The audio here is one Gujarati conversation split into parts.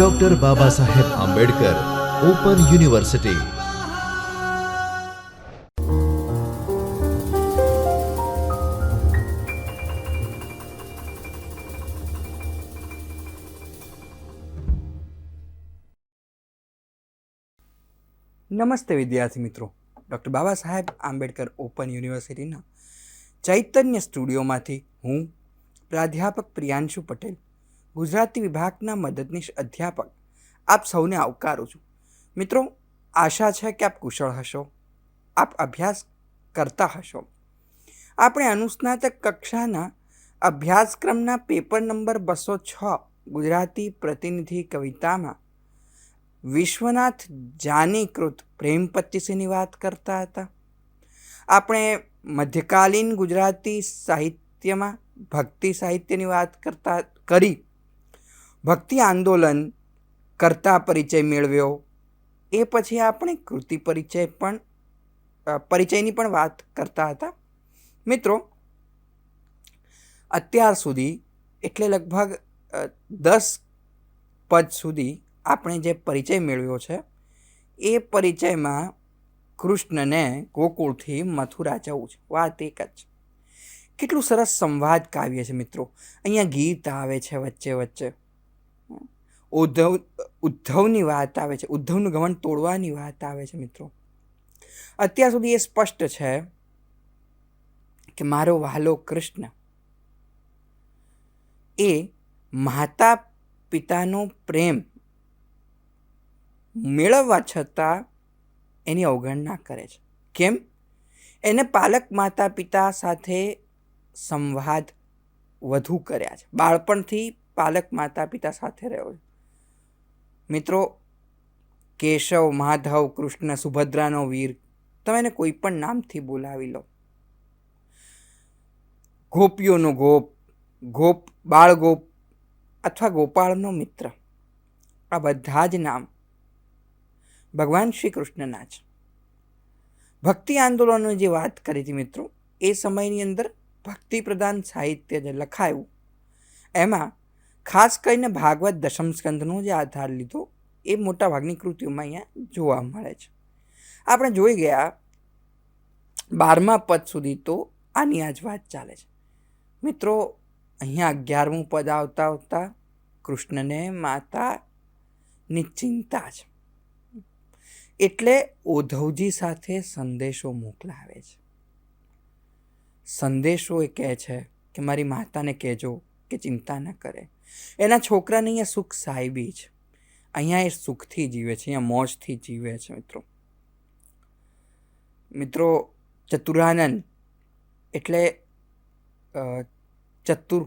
Doctor Baba Saheb Ambedkar open university નમસ્તે વિદ્યાર્થી મિત્રો. ડૉક્ટર બાબા સાહેબ આંબેડકર ઓપન યુનિવર્સિટીના ચૈતન્ય સ્ટુડિયોમાંથી હું પ્રાધ્યાપક પ્રિયાંશુ પટેલ ગુજરાતી વિભાગના મદદનીશ અધ્યાપક. આપ સૌને આવકારું છું. મિત્રો, આશા છે કે આપ કુશળ હશો. આપ અભ્યાસ કરતા હશો. આપણે અનુસ્નાતક કક્ષાના અભ્યાસક્રમના પેપર નંબર બસો છ, ગુજરાતી પ્રતિનિધિ કવિતામાં વિશ્વનાથ જાનીકૃત પ્રેમ પચીસીની વાત કરતા હતા. આપણે મધ્યકાલીન ગુજરાતી સાહિત્યમાં ભક્તિ સાહિત્યની વાત કરતા, કરી. ભક્તિ આંદોલન કરતા પરિચય મેળવ્યો. એ પછી આપણે કૃતિ પરિચય પણ પરિચયની પણ વાત કરતા હતા. મિત્રો, અત્યાર સુધી એટલે લગભગ દસ પદ સુધી આપણે જે પરિચય મેળવ્યો છે, એ પરિચયમાં કૃષ્ણને ગોકુળથી મથુરા જવું છે. વાત એક જ કેટલું સરસ સંવાદ કાવ્ય છે મિત્રો. અહીંયા ગીત આવે છે વચ્ચે વચ્ચે. ઉદ્ધવ, ઉદ્ધવની વાત આવે છે, ઉદ્ધવનું ગમન તોડવાની વાત આવે છે મિત્રો. અત્યાર સુધી એ સ્પષ્ટ છે કે મારો વહાલો કૃષ્ણ એ માતા પિતાનો પ્રેમ મેળવવા છતાં એની અવગણના કરે છે. કેમ? એને પાલક માતા પિતા સાથે સંવાદ વધુ કર્યા છે. બાળપણથી પાલક માતા પિતા સાથે રહ્યો છે. મિત્રો, કેશવ, માધવ, કૃષ્ણ, સુભદ્રાનો વીર, તમે એને કોઈ પણ નામથી બોલાવી લો. ગોપીઓનો ગોપ ગોપ, બાળગોપ અથવા ગોપાળનો મિત્ર. આ બધા જ નામ ભગવાન શ્રી કૃષ્ણના છે ભક્તિ આંદોલનની જે વાત કરી હતી મિત્રો, એ સમયની અંદર ભક્તિ પ્રધાન સાહિત્ય જે લખાયું, એમાં ખાસ કરીને ભાગવત દશમ સ્કંદનો જે આધાર લીધો, એ મોટાભાગની કૃતિઓમાં અહીંયા જોવા મળે છે. આપણે જોઈ ગયા, બારમા પદ સુધી તો આની આ જ વાત ચાલે છે. મિત્રો, અહીંયા અગિયારમું પદ આવતા આવતા કૃષ્ણને માતાની ચિંતા છે. એટલે ઉદ્ધવજી સાથે સંદેશો મોકલાવે છે. સંદેશો એ કહે છે કે મારી માતાને કહેજો કે ચિંતા ન કરે. એના છોકરાને અહીંયા સુખ સાહેબી છે. અહીંયા એ સુખથી જીવે છે, અહીંયા મોજથી જીવે છે, મિત્રો. મિત્રો, ચતુરાનંદ એટલે ચતુર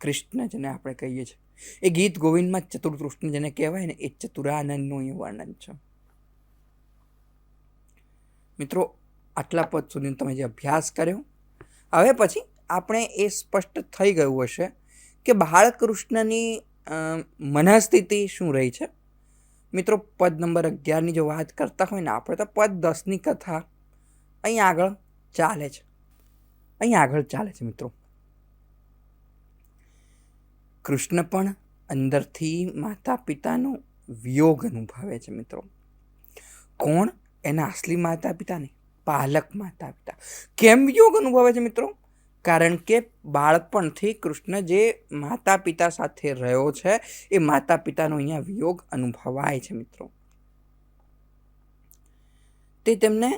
કૃષ્ણ જેને આપણે કહીએ છીએ. એ ગીત ગોવિંદમાં ચતુર કૃષ્ણ જેને કહેવાય ને, એ ચતુરાનંદનું અહીં વર્ણન છે. મિત્રો, આટલા પદ સુધી તમે જે અભ્યાસ કર્યો. હવે પછી આપણે એ સ્પષ્ટ થઈ ગયું હશે કે બાળકૃષ્ણની મનઃસ્થિતિ શું રહી છે? મિત્રો, પદ નંબર અગિયારની જો વાત કરતા હોય ને આપણે તો પદ દસની કથા અહીં આગળ ચાલે છે. અહીં આગળ ચાલે છે મિત્રો. કૃષ્ણ પણ અંદરથી માતા પિતાનો વિયોગ અનુભવે છે મિત્રો. કોણ? એના અસલી માતા પિતાને પાલક માતા પિતા કેમ વિયોગ અનુભવે છે મિત્રો? કારણ કે બાળપણથી કૃષ્ણ જે માતા પિતા સાથે રહ્યો છે, એ માતા પિતાનો અહીંયા વિયોગ અનુભવાય છે મિત્રો. તે તેમને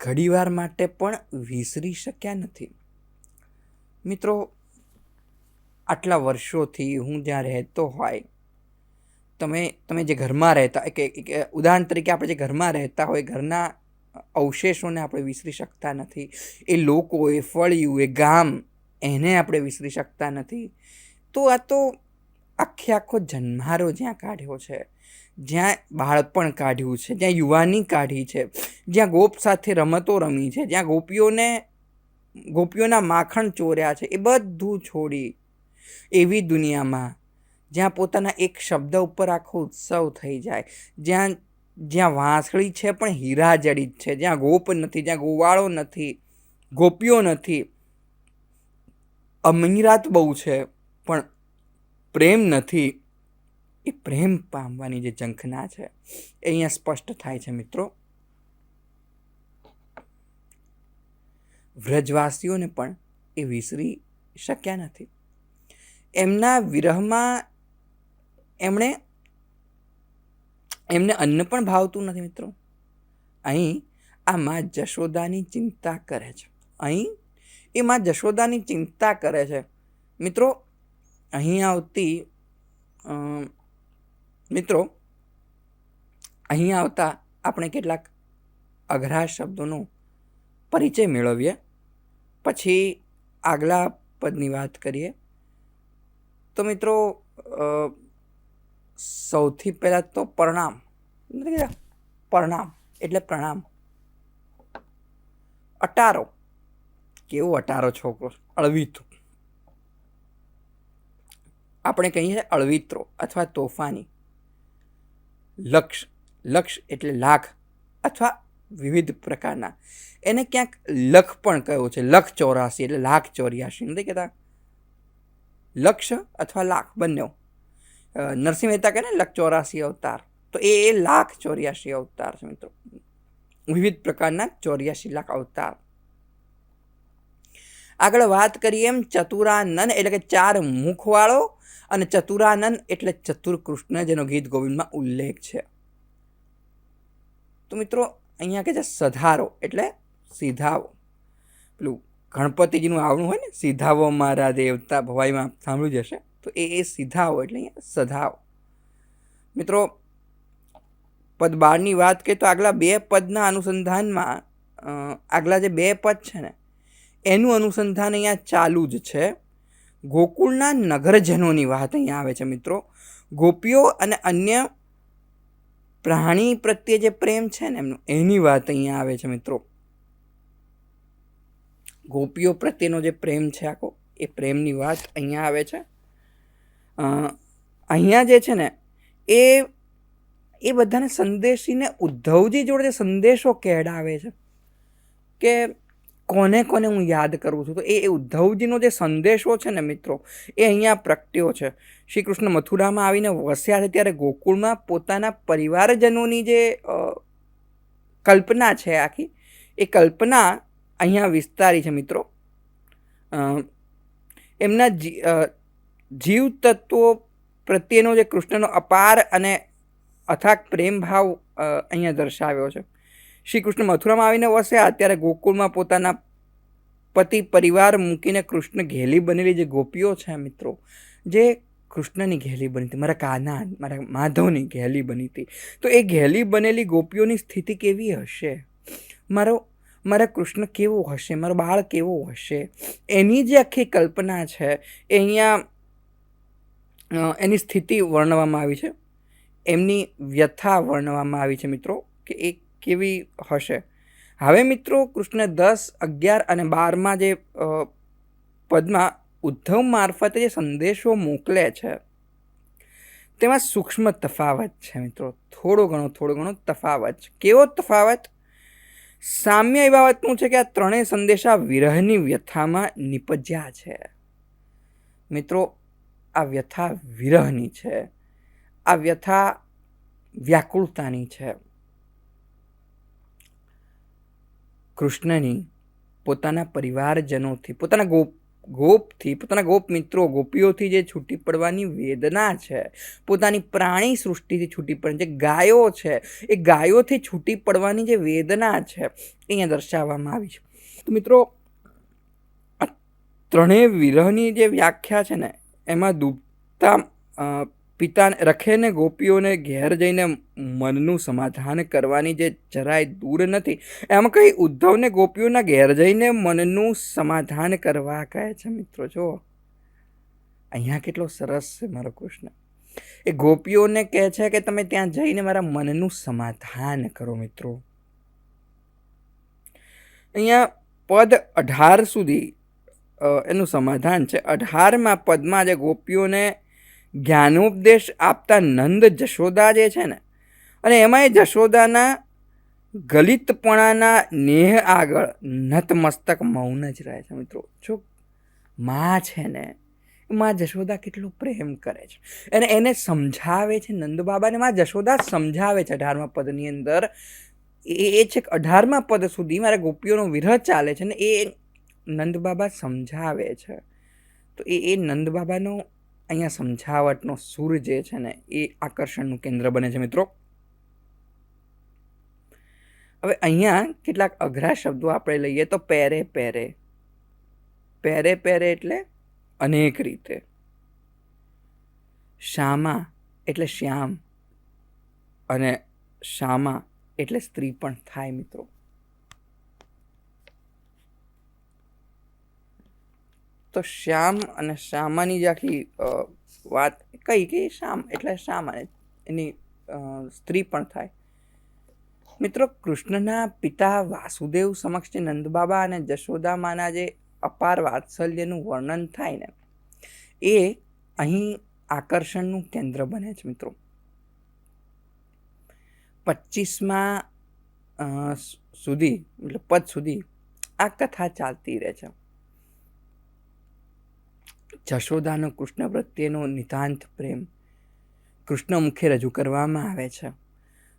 ઘડીવાર માટે પણ વિસરી શક્યા નથી. મિત્રો, આટલા વર્ષોથી હું જ્યાં રહેતો હોય, તમે તમે જે ઘરમાં રહેતા કે ઉદાહરણ તરીકે આપણે જે ઘરમાં રહેતા હોય, ઘરના અવશેષોને આપણે વિસરી શકતા નથી. એ લોકો, એ ફળિયું, એ ગામ, એને આપણે વિસરી શકતા નથી. તો આ તો આખે આખો જન્મારો જ્યાં કાઢ્યો છે, જ્યાં બાળપણ કાઢ્યું છે, જ્યાં યુવાની કાઢી છે, જ્યાં ગોપ સાથે રમતો રમી છે, જ્યાં ગોપીઓને, ગોપીઓના માખણ ચોર્યા છે, એ બધું છોડી એવી દુનિયામાં જ્યાં પોતાના એક શબ્દ ઉપર આખો ઉત્સવ થઈ જાય, જ્યાં જ્યાં વાંસળી છે પણ હીરા જડિત છે. જ્યાં ગોપ નથી, જ્યાં ગોવાળો નથી, ગોપીઓ નથી. અમીરાત બહુ છે, પણ પ્રેમ નથી. એ પ્રેમ પામવાની જે ઝંખના છે, એ અહીંયા સ્પષ્ટ થાય છે મિત્રો. વ્રજવાસીઓને પણ એ વિસરી શક્યા નથી. એમના વિરહમાં એમણે એમને અન્ન પણ ભાવતું નથી મિત્રો. અહીં આ માં જશોદાની ચિંતા કરે છે. અહીં એ માં જશોદાની ચિંતા કરે છે. મિત્રો, અહીં આવતી મિત્રો, અહીં આવતા આપણે કેટલાક અઘરા શબ્દોનો પરિચય મેળવીએ. પછી આગલા પદની વાત કરીએ. તો મિત્રો સૌથી પહેલાં તો પ્રણામ. નથી કહેતા? પ્રણામ. એટલે પ્રણામ. અટારો. કેવો અટારો છોકરો? અળવીતો. આપણે કહીએ અળવિત્રો અથવા તોફાની. લક્ષ લક્ષ એટલે લાખ અથવા વિવિધ પ્રકારના. એને ક્યાંક લખ પણ કહ્યું છે. લખ ચોરાસી એટલે લાખ ચોર્યાસી. નથી કહેતા? લક્ષ અથવા લાખ. બંને નરસિંહ મહેતા કહે ને, લખ ચોરાસી અવતાર. તો એ એ લાખ ચોર્યાસી અવતાર છે મિત્રો. વિવિધ પ્રકારના ચોર્યાસી લાખ અવતાર. આગળ વાત કરીએ એમ ચતુરાનંદ એટલે કે ચાર મુખવાળો અને ચતુરાનંદ એટલે ચતુર કૃષ્ણ જેનો ગીત ગોવિંદમાં ઉલ્લેખ છે. તો મિત્રો, અહીંયા કે છે સધારો એટલે સીધાવો પેલું ગણપતિજીનું આવણું હોય ને સીધાવો મારા દેવતા ભવાઈમાં સાંભળ્યું જશે તો એ એ સીધાઓ એટલે અહીંયા સધાઓ મિત્રો, પદ બારની વાત કરીએ તો આગલા બે પદના અનુસંધાનમાં આગલા જે બે પદ છે ને, એનું અનુસંધાન અહીંયા ચાલુ જ છે. ગોકુળના નગરજનોની વાત અહીંયા આવે છે મિત્રો. ગોપીઓ અને અન્ય પ્રાણી પ્રત્યે જે પ્રેમ છે ને એમનો, એની વાત અહીંયા આવે છે મિત્રો. ગોપીઓ પ્રત્યેનો જે પ્રેમ છે આખો, એ પ્રેમની વાત અહીંયા આવે છે. અહીંયા જે છે ને, એ એ બધાને સંદેશીને ઉદ્ધવજી જોડે જે સંદેશો કહેડાવે છે કે કોને કોને હું યાદ કરું છું, તો એ ઉદ્ધવજીનો જે સંદેશો છે ને મિત્રો, એ અહીંયા પ્રગટ્યો છે. શ્રી કૃષ્ણ મથુરામાં આવીને વસ્યા છે ત્યારે ગોકુળમાં પોતાના પરિવારજનોની જે કલ્પના છે આખી, એ કલ્પના અહીંયા વિસ્તારી છે મિત્રો. એમના જી- જીવ તત્વો પ્રત્યેનો જે કૃષ્ણનો અપાર અને અથાગ પ્રેમ ભાવ અહીંયા દર્શાવ્યો છે. શ્રી કૃષ્ણ મથુરામાં આવીને વસ્યા ત્યારે ગોકુળમાં પોતાના પતિ, પરિવાર મૂકીને કૃષ્ણ ઘેલી બનેલી જે ગોપીઓ છે, મિત્રો, જે કૃષ્ણની ઘેલી બની હતી, મારા કાના, મારા માધવની ઘેલી બની હતી. તો એ ઘેલી બનેલી ગોપીઓની સ્થિતિ કેવી હશે? મારો, મારા કૃષ્ણ કેવો હશે? મારો બાળ કેવો હશે? એની જે આખી કલ્પના છે, એ અહીંયા એની સ્થિતિ વર્ણવવામાં આવી છે. એમની વ્યથા વર્ણવવામાં આવી છે મિત્રો, કે એ કેવી હશે. હવે મિત્રો, કૃષ્ણ દસ, અગિયાર અને બારમાં જે પદમાં ઉદ્ધવ મારફતે જે સંદેશો મોકલે છે, તેમાં સૂક્ષ્મ તફાવત છે મિત્રો. થોડો ઘણો થોડો ઘણો તફાવત છે. કેવો તફાવત? સામ્ય એ બાબતનું છે કે આ ત્રણેય સંદેશા વિરહની વ્યથામાં નિપજ્યા છે. મિત્રો આ વ્યથા વિરહની છે. આ વ્યથા વ્યાકુળતાની છે. કૃષ્ણની પોતાના પરિવારજનોથી, પોતાના ગોપ, ગોપથી, પોતાના ગોપ મિત્રો, ગોપીઓથી જે છૂટી પડવાની વેદના છે, પોતાની પ્રાણી સૃષ્ટિથી છૂટી પડવાની જે ગાયો છે, એ ગાયોથી છૂટી પડવાની જે વેદના છે, અહીંયા દર્શાવવામાં આવી છે. તો મિત્રો, આ ત્રણેય વિરહની જે વ્યાખ્યા છે ને એમાં ડૂબતા પિતા રખેને ગોપીઓને ઘેર જઈને મનનું સમાધાન કરવાની જે જરાય દૂર નથી, એમાં કંઈ ઉદ્ધવને ગોપીઓના ઘેર જઈને મનનું સમાધાન કરવા કહે છે મિત્રો જો અહીંયા કેટલો સરસ છે મારો કૃષ્ણ. એ ગોપીઓને કહે છે કે તમે ત્યાં જઈને મારા મનનું સમાધાન કરો મિત્રો. અહીંયા પદ અઢાર સુધી એનું સમાધાન છે. અઢારમાં પદમાં જે ગોપીઓને જ્ઞાનોપદેશ આપતા નંદ જશોદા જે છે ને, અને એમાં એ જશોદાના ગલિતપણાના નેહ આગળ નતમસ્તક મૌન જ રહે છે મિત્રો. જો માં છે ને, માં જશોદા કેટલો પ્રેમ કરે છે. અને એને સમજાવે છે નંદબાબાને માં જશોદા સમજાવે છે અઢારમા પદની અંદર. એ એ છે અઢારમા પદ સુધી મારા ગોપીઓનો વિરહ ચાલે છે ને, એ નંદબાબા સમજાવે છે. તો એ એ નંદબાબાનો અહીંયા સમજાવટનો સૂર જે છે ને, એ આકર્ષણનું કેન્દ્ર બને છે મિત્રો. હવે અહીંયા કેટલાક અઘરા શબ્દો આપણે લઈએ તો પેરે પેરે. પેરે પેરે એટલે અનેક રીતે. શ્યામા એટલે શ્યામ અને શ્યામા એટલે સ્ત્રી પણ થાય મિત્રો. તો શ્યામ અને શ્યામાની જે આખી વાત કઈ કે શ્યામ, એટલે શ્યામ અને એની સ્ત્રી પણ થાય. મિત્રો, કૃષ્ણના પિતા વાસુદેવ સમક્ષ જે નંદબાબા અને જશોદામાના જે અપાર વાત્સલ્યનું વર્ણન થાય ને, એ અહીં આકર્ષણનું કેન્દ્ર બને છે, મિત્રો. પચીસમાં સુધી, એટલે પદ સુધી આ કથા ચાલતી રહે છે. જશોદાનો કૃષ્ણ પ્રત્યેનો નિતાંત પ્રેમ કૃષ્ણ મુખે રજૂ કરવામાં આવે છે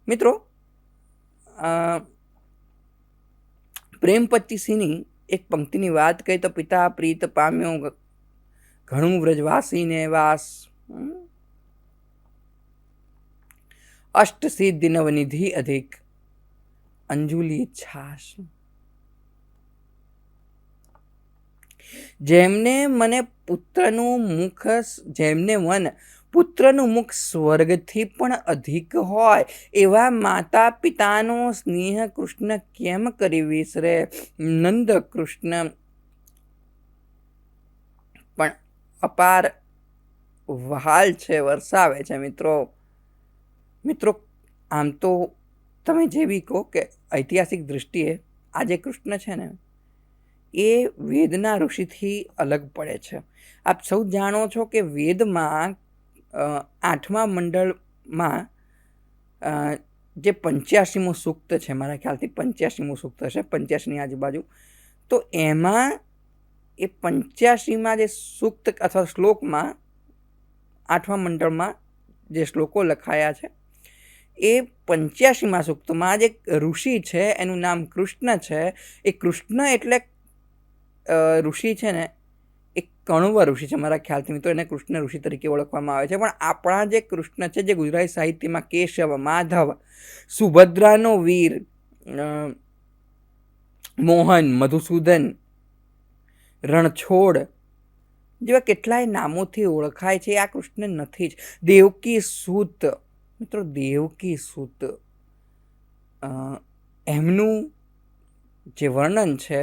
મિત્રો પ્રેમ પચીસીની એક પંક્તિની વાત કહી તો પિતા, પ્રીત, પામ્યો ઘણું વ્રજવાસીને વાસ. અષ્ટ સિદ્ધિ નવનિધિ અધિક, અંજુલી છાશ જેમને મને પુત્રનું મુખ જેમને મન પુત્રનું મુખ સ્વર્ગથી પણ અધિક હોય, એવા માતા પિતાનો સ્નેહ કૃષ્ણ કેમ કરી વિસરે? નંદ કૃષ્ણ પણ અપાર વહાલ છે, વરસાવે છે, મિત્રો. મિત્રો, આમ તો તમે જે બી કહો કે ઐતિહાસિક દૃષ્ટિએ આજે કૃષ્ણ છે ને એ વેદના ઋષિથી અલગ પડે છે. આપ સૌ જાણો છો કે વેદમાં આઠમા મંડળમાં જે પંચ્યાસીમું સૂક્ત છે, મારા ખ્યાલથી પંચ્યાસીમું સૂક્ત છે, પંચ્યાસીની આજુબાજુ, તો એમાં એ પંચ્યાસીમાં જે સૂક્ત અથવા શ્લોકમાં, આઠમા મંડળમાં જે શ્લોકો લખાયા છે, એ પંચ્યાસીમાં સૂક્તમાં જે ઋષિ છે, એનું નામ કૃષ્ણ છે. એ કૃષ્ણ એટલે ઋષિ છે ને એ કણુવ ઋષિ છે મારા ખ્યાલથી મિત્રો એને કૃષ્ણ ઋષિ તરીકે ઓળખવામાં આવે છે. પણ આપણા જે કૃષ્ણ છે, જે ગુજરાતી સાહિત્યમાં કેશવ, માધવ, સુભદ્રાનો વીર મોહન, મધુસૂદન, રણછોડ, જેવા કેટલાય નામોથી ઓળખાય છે આ કૃષ્ણ નથી જ. દેવકી સૂત, મિત્રો દેવકી સૂત એમનું જે વર્ણન છે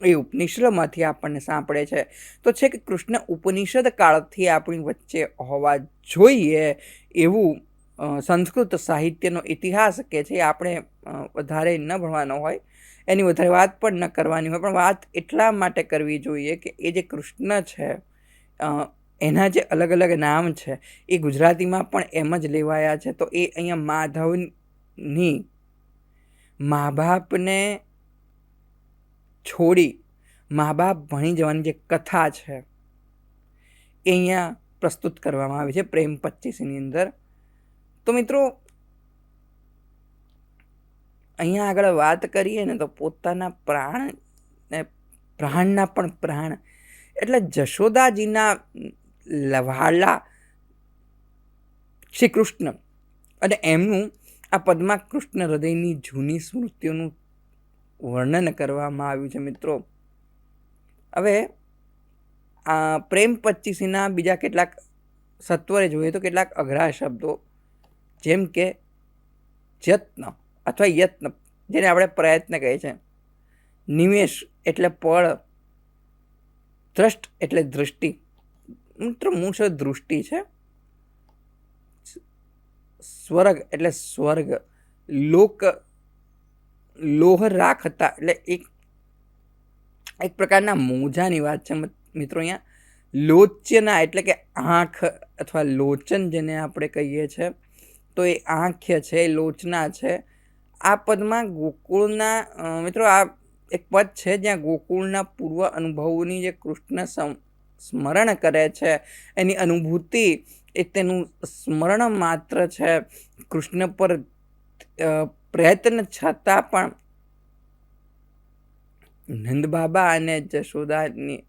એ ઉપનિષદમાંથી આપણને સાંભળે છે. તો છે કે કૃષ્ણ ઉપનિષદ કાળથી આપણી વચ્ચે હોવા જોઈએ એવું સંસ્કૃત સાહિત્યનો ઇતિહાસ કે છે આપણે વધારે ન ભણવાનો હોય, એની વધારે વાત પણ ન કરવાની હોય. પણ વાત એટલા માટે કરવી જોઈએ કે એ જે કૃષ્ણ છે એના જે અલગ અલગ નામ છે, એ ગુજરાતીમાં પણ એમ જ લેવાયા છે. તો એ અહીંયા માધવની મા બાપને છોડી મા બાપ ભણી જવાની જે કથા છે, એ અહીંયા પ્રસ્તુત કરવામાં આવી છે પ્રેમ પચીસની અંદર. તો મિત્રો, અહીંયા આગળ વાત કરીએ ને તો પોતાના પ્રાણ ને પ્રાણના પણ પ્રાણ, એટલે જશોદાજીના લવાલા શ્રી કૃષ્ણ અને એમનું આ પદ્મા કૃષ્ણ હૃદયની જૂની સ્મૃતિઓનું વર્ણન કરવામાં આવ્યું છે મિત્રો. હવે આ પ્રેમ પચ્ચીસીના બીજા કેટલાક સત્વરે જોઈએ તો કેટલાક અઘરા શબ્દો, જેમ કે જત્ન અથવા યત્ન, જેને આપણે પ્રયત્ન કહીએ છીએ નિવેશ એટલે પળ દ્રષ્ટ એટલે દૃષ્ટિ મિત્રો, મૂળ દૃષ્ટિ છે. સ્વર્ગ એટલે સ્વર્ગ. લોક લોહ રાખતા એટલે એક એક પ્રકારના મોજાની વાત છે મિત્રો અહીંયા. લોચ્યના એટલે કે આંખ અથવા લોચન જેને આપણે કહીએ છીએ તો એ આંખ્ય છે, એ લોચના છે. આ પદમાં ગોકુળના મિત્રો આ એક પદ છે જ્યાં ગોકુળના પૂર્વ અનુભવોની જે કૃષ્ણ સમ, સ્મરણ કરે છે, એની અનુભૂતિ એ તેનું સ્મરણ માત્ર છે. કૃષ્ણ પર પ્રયત્ન છતાં પણ નંદ બાબા અને જશોદાની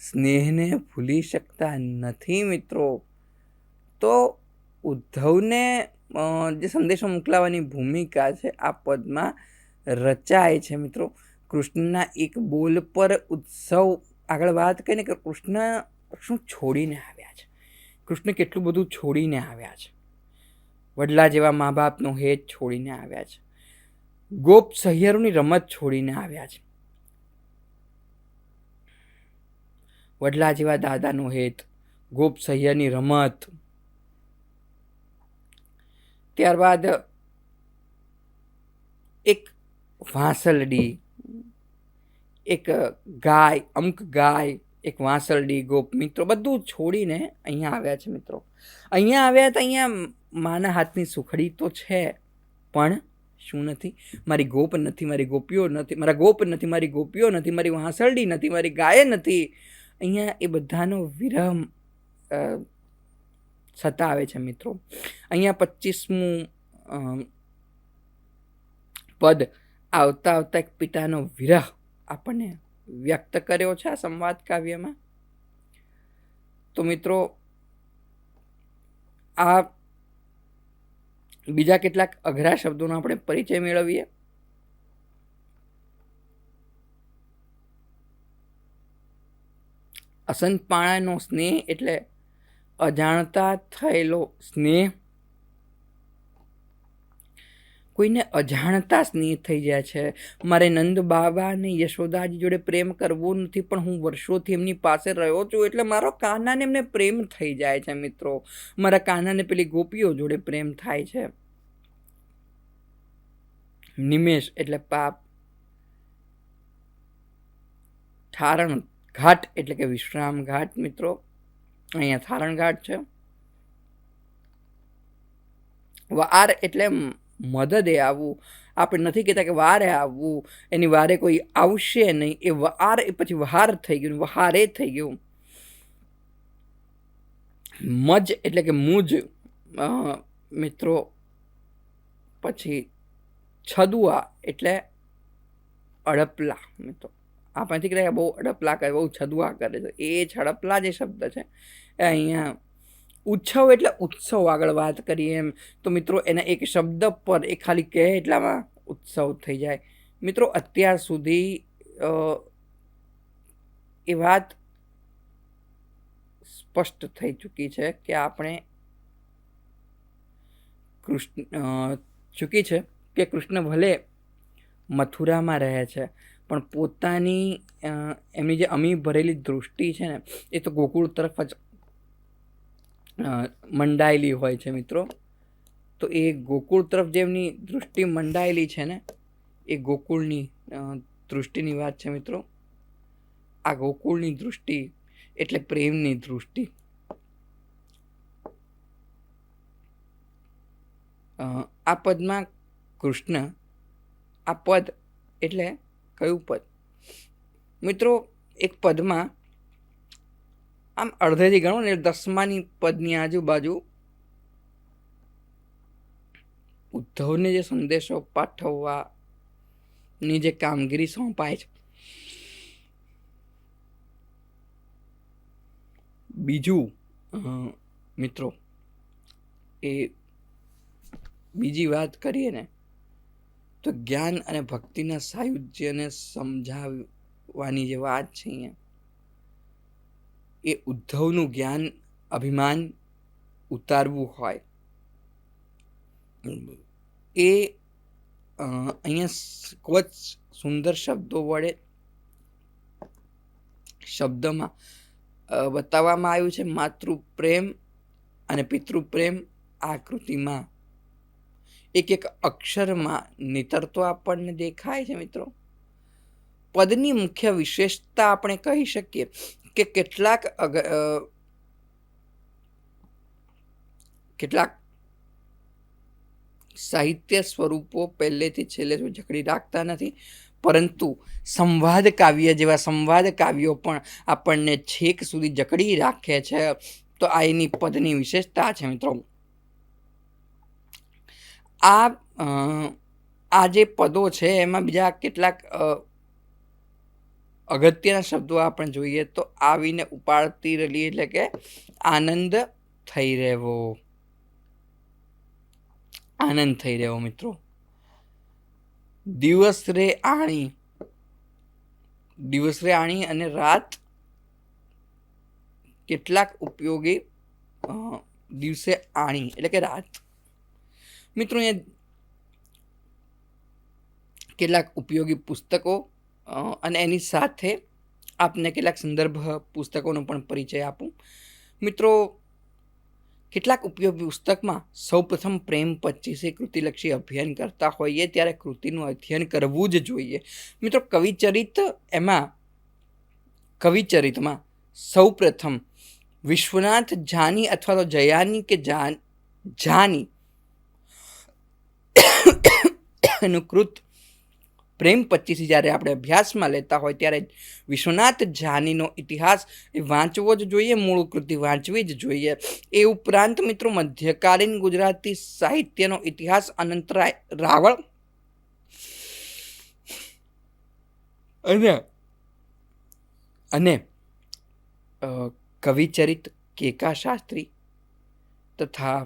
સ્નેહને ભૂલી શકતા નથી મિત્રો. તો ઉદ્ધવને જે સંદેશો મોકલાવવાની ભૂમિકા છે, આ પદમાં રચાય છે મિત્રો. કૃષ્ણના એક બોલ પર ઉત્સવ આગળ વાત કરીને કે કૃષ્ણ શું છોડીને આવ્યા છે? કૃષ્ણ કેટલું બધું છોડીને આવ્યા છે? વડલા જેવા મા બાપનો હેત છોડીને આવ્યા છે. ગોપ સહિયરોની રમત છોડીને આવ્યા છે. વડલા જેવા દાદાનો હેત, ગોપ સહિયરની રમત. ત્યારબાદ એક વાંસલડી, એક ગાય, અમુક ગાય, એક વાંસલડી ગોપ મિત્રો બધું છોડીને અહીંયા આવ્યા છે મિત્રો. અહીંયા આવ્યા તો અહીંયા માના હાથની સુખડી તો છે, પણ શું નથી? મારી ગોપ નથી, મારી ગોપીઓ નથી, મારા ગોપ નથી, મારી ગોપીઓ નથી, મારી વાંસળડી નથી, મારી ગાય નથી. અહીંયા એ બધાનો વિરહ સતાવે છે મિત્રો. અહીંયા પચીસમું પદ આવતા આવતા એક પિતાનો વિરહ આપણને વ્યક્ત કર્યો છે આ સંવાદ કાવ્યમાં. તો મિત્રો, આ બીજા કેટલાક અઘરા શબ્દોનો આપણે પરિચય મેળવીએ. અસંતપાણાનો સ્નેહ એટલે અજાણતા થયેલો સ્નેહ. કોઈને અજાણતા સ્નેહ થઈ જાય છે. મારે નંદ બાબા અને યશોદાજી જોડે પ્રેમ કરવો નથી, પણ હું વર્ષોથી એમની પાસે રહ્યો છું એટલે મારો કાનાને એમને પ્રેમ થઈ જાય છે મિત્રો. મારા કાનાને પેલી ગોપીઓ જોડે પ્રેમ થાય છે. નિમેષ એટલે પાપ. થારણ ઘાટ એટલે કે વિશ્રામ ઘાટ મિત્રો. અહીંયા થારણ ઘાટ છે. વાર એટલે મદદે આવવું. આપણે નથી કહેતા કે વારે આવવું. એની વારે કોઈ આવશે નહીં. એ વાર એ પછી વહાર થઈ ગયું. વહારે થઈ ગયું. મજ એટલે કે મુજ મિત્રો, પછી છદુઆ એટલે અડપલા, મિત્રો. આપણે નથી કહેતા બહુ અડપલા કરે બહુ છદુઆ કરે છે. એ છડપલા જે શબ્દ છે, એ અહીંયા ઉત્સવ એટલે ઉત્સવ આગળ વાત કરીએ એમ. તો મિત્રો, એના એક શબ્દ પર, એ ખાલી કહે એટલામાં ઉત્સવ થઈ જાય. મિત્રો, અત્યાર સુધી એ વાત સ્પષ્ટ થઈ ચૂકી છે કે આપણે કૃષ્ણ ચૂકી છે કે કૃષ્ણ ભલે મથુરામાં રહે છે, પણ પોતાની એમની જે અમી ભરેલી દૃષ્ટિ છે ને, એ તો ગોકુળ તરફ જ મંડાયેલી હોય છે મિત્રો. તો એ ગોકુળ તરફ જેમની દૃષ્ટિ મંડાયેલી છે ને, એ ગોકુળની દૃષ્ટિની વાત છે મિત્રો. આ ગોકુળની દૃષ્ટિ એટલે પ્રેમની દૃષ્ટિ. આ પદમાં કૃષ્ણ, આ પદ એટલે કયું પદ? મિત્રો, એક પદમાં આમ અડધેથી ગણો ને દસમાની પદની આજુબાજુ ઉદ્ધવને જે સંદેશો પાઠવવાની જે કામગીરી સોંપાય છે. બીજું મિત્રો, એ બીજી વાત કરીએ ને, તો જ્ઞાન અને ભક્તિના સાયુજ્યને સમજાવવાની જે વાત છે અહીંયા એ ઉદ્ધવનું જ્ઞાન, અભિમાન ઉતારવું હોય. એ અહીંયા જ સુંદર શબ્દો વડે શબ્દમાં બતાવવામાં આવ્યું છે, માતૃપ્રેમ અને પિતૃપ્રેમ આકૃતિમાં. એક એક અક્ષરમાં નિતરતો આપણને દેખાય છે મિત્રો. પદની મુખ્ય વિશેષતા આપણે કહી શકીએ. કે કેટલાક કેટલાક સાહિત્ય સ્વરૂપો પહેલેથી છેલ્લે સુધી જકડી રાખતા નથી, પરંતુ સંવાદ કાવ્ય જેવા સંવાદ કાવ્યો પણ આપણને છેક સુધી જકડી રાખે છે, તો આ એની પદની વિશેષતા છે મિત્રો. આ આ જે પદો છે, એમાં બીજા કેટલાક અગત્યના શબ્દો આપણે જોઈએ તો આવીને ઉપાડતી રહેલી એટલે કે આનંદ થઈ રહેવો. આનંદ થઈ રહ્યો મિત્રો. દિવસ રે આણી. દિવસ રે આણી અને રાત કેટલાક ઉપયોગી દિવસે આણી એટલે કે રાત. મિત્રો, અહીંયા કેટલાક ઉપયોગી પુસ્તકો અને એની સાથે આપને કેટલાક સંદર્ભ પુસ્તકોનો પણ પરિચય આપું. મિત્રો, કેટલાક ઉપયોગી પુસ્તકમાં સૌપ્રથમ પ્રેમ પચીસે કૃતિલક્ષી અભ્યયન કરતા હોઈએ, ત્યારે કૃતિનું અધ્યયન કરવું જ જોઈએ. મિત્રો, કવિચરિત એમાં, કવિચરિતમાં સૌપ્રથમ વિશ્વનાથ જાની અથવા તો જયાની કે જાન, જાની, એનું કૃત પ્રેમ પચીસી જ્યારે આપણે અભ્યાસમાં લેતા હોય ત્યારે વિશ્વનાથ જાનીનો ઇતિહાસ એ વાંચવો જ જોઈએ, મૂળ કૃતિ વાંચવી જ જોઈએ. એ ઉપરાંત મિત્રો મધ્યકાલીન ગુજરાતી સાહિત્યનો ઇતિહાસ અનંતરાય રાવળ. અને અને કવિચરિત કેકા શાસ્ત્રી તથા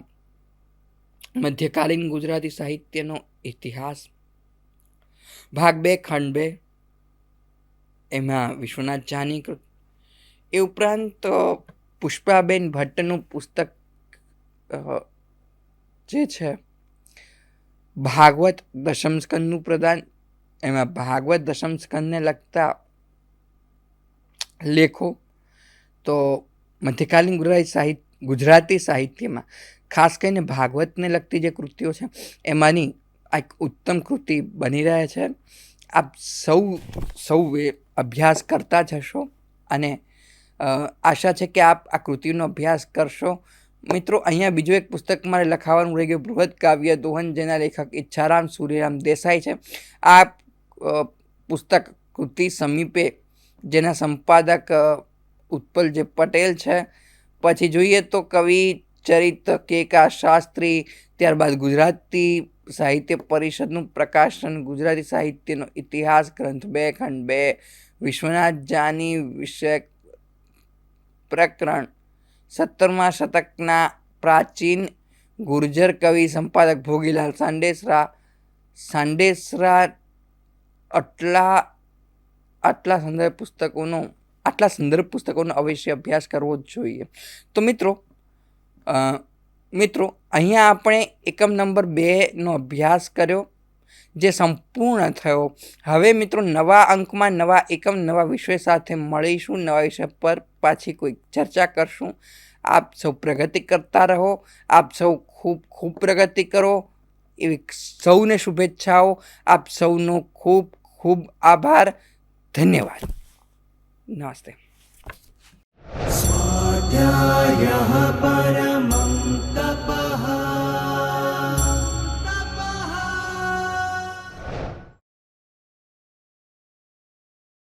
મધ્યકાલીન ગુજરાતી સાહિત્યનો ઇતિહાસ ભાગ બે, ખંડ બે. એમાં વિશ્વનાથ જાની એ ઉપરાંત પુષ્પાબેન ભટ્ટનું પુસ્તક જે છે, ભાગવત દશમ સ્કંદનું પ્રદાન. એમાં ભાગવત દશમ સ્કંદને લગતા લેખો, તો મધ્યકાલીન ગુજરાતી સાહિત્ય, ગુજરાતી સાહિત્યમાં, ખાસ કરીને ભાગવતને લગતી જે કૃતિઓ છે, એમાંની આ એક ઉત્તમ કૃતિ બની રહે છે. આપ સૌ સૌ અભ્યાસ કરતા જશો અને આશા છે કે આપ આ કૃતિનો અભ્યાસ કરશો. મિત્રો, અહીંયા બીજું એક પુસ્તક મારે લખાવાનું રહી ગયું, બૃહદ કાવ્ય દોહન, જેના લેખક ઈચ્છારામ સૂર્યરામ દેસાઈ છે. આ પુસ્તક કૃતિ સમીપે જેના સંપાદક ઉત્પલ જે પટેલ છે. પછી જોઈએ તો કવિ, ચરિત કેકા શાસ્ત્રી, ત્યારબાદ ગુજરાતી સાહિત્ય પરિષદનું પ્રકાશન, ગુજરાતી સાહિત્યનો ઇતિહાસ ગ્રંથ બે, ખંડ બે, વિશ્વનાથ જાની વિષયક પ્રકરણ, સત્તરમા શતકના પ્રાચીન ગુર્જર કવિ સંપાદક ભોગીલાલ સાંડેસરા સાંડેસરા આટલા આટલા સંદર્ભ પુસ્તકોનો, આટલા સંદર્ભ પુસ્તકોનો અવશ્ય અભ્યાસ કરવો જ જોઈએ. તો મિત્રો મિત્રો, અહીંયા આપણે એકમ નંબર બેનો અભ્યાસ કર્યો, જે સંપૂર્ણ થયો. હવે મિત્રો, નવા અંકમાં નવા એકમ, નવા વિષય સાથે મળીશું. નવા વિષય પર પાછી કોઈ ચર્ચા કરશું. આપ સૌ પ્રગતિ કરતા રહો. આપ સૌ ખૂબ ખૂબ પ્રગતિ કરો. એવી સૌને શુભેચ્છાઓ. આપ સૌનો ખૂબ ખૂબ આભાર. ધન્યવાદ. નમસ્તે. સ્વાધ્યાય